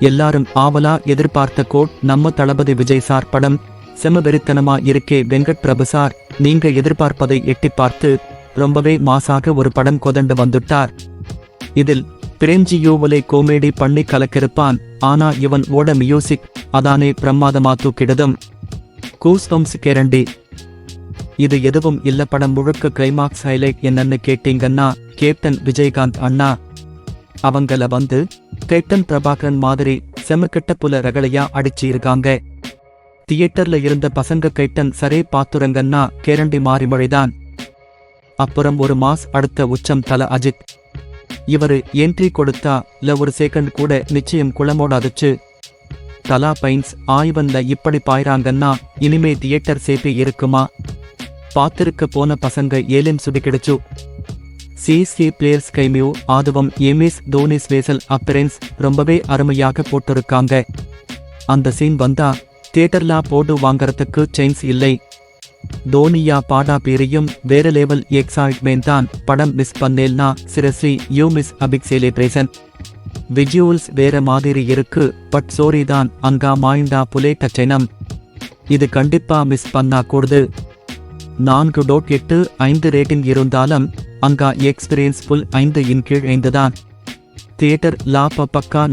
எல்லாரும் ஆவலா எதிர்பார்த்த கோட் நம்ம தளபதி விஜய் சார் படம். செமவெறித்தனமா இருக்கே வெங்கட் பிரபு சார். நீங்க எதிர்பார்ப்பதை எட்டி பார்த்து ரொம்பவே மாசாக ஒரு படம் கொதண்டு வந்துட்டார். இதில் பிரேம்ஜி யூவலை கோமேடி பண்ணி கலக்கிருப்பான். ஆனா இவன் ஓட மியூசிக் அதானே பிரமாதமா தூக்கிடுதும். கூஸ்தம்ஸ் கேரண்டி. இது எதுவும் இல்ல படம் முழுக்க கிளைமாக்ஸ் ஹைலைட் என்னன்னு கேட்டீங்கன்னா கேப்டன் விஜயகாந்த் அண்ணா. அவங்கள வந்து கேட்டன் பிரபாகரன் மாதிரி செமக்கெட்ட புல ரகளையா அடிச்சு இருக்காங்க தியேட்டர்ல இருந்த பசங்க கேட்டன் சரே பாத்துரங்கன்னா கேரண்டி மாறி மொழிதான். அப்புறம் ஒரு மாஸ் அடுத்த உச்சம் தல அஜித். இவரு என்ட்ரி கொடுத்தா ல ஒரு செகண்ட் கூட நிச்சயம் குளமோடாதுச்சு. தலா பைன்ஸ் ஆய்வன்ல இப்படி பாயிறாங்கன்னா இனிமே தியேட்டர் சேப்பி இருக்குமா? பார்த்திருக்க போன பசங்க ஏலியன் சுடி கிடைச்சு சிஎஸ்கே பிளேயர்ஸ் கைமியோ ஆதவம் எம்எஸ் தோனி ஸ்பேசல் அப்பரன்ஸ் ரொம்பவே அருமையாக போட்டிருக்காங்க. அந்த சீன் வந்தா தியேட்டர்ல போட்டு வாங்கறதுக்கு செயின்ஸ் இல்லை. தோனியா பாடா பேரையும் வேற லெவல் எக்ஸைட்மெண்ட் தான் படம் மிஸ் பண்ணேல்னா சிரஸ்ரீ you miss epic celebration visuals வேற மாதிரி இருக்கு பட் சோரி தான் அங்கா மாயிண்டா புலே டச்சனம் இது கண்டிப்பா மிஸ் பண்ணா கூடுது. நான்கு டோட் எட்டு ஐந்து ரேட்டிங் இருந்தாலும் அங்கா எக்ஸ்பீரியன்ஸ் ஃபுல் ஐந்து இன் கீழ் ஐந்துதான். தியேட்டர் லாப பக்கா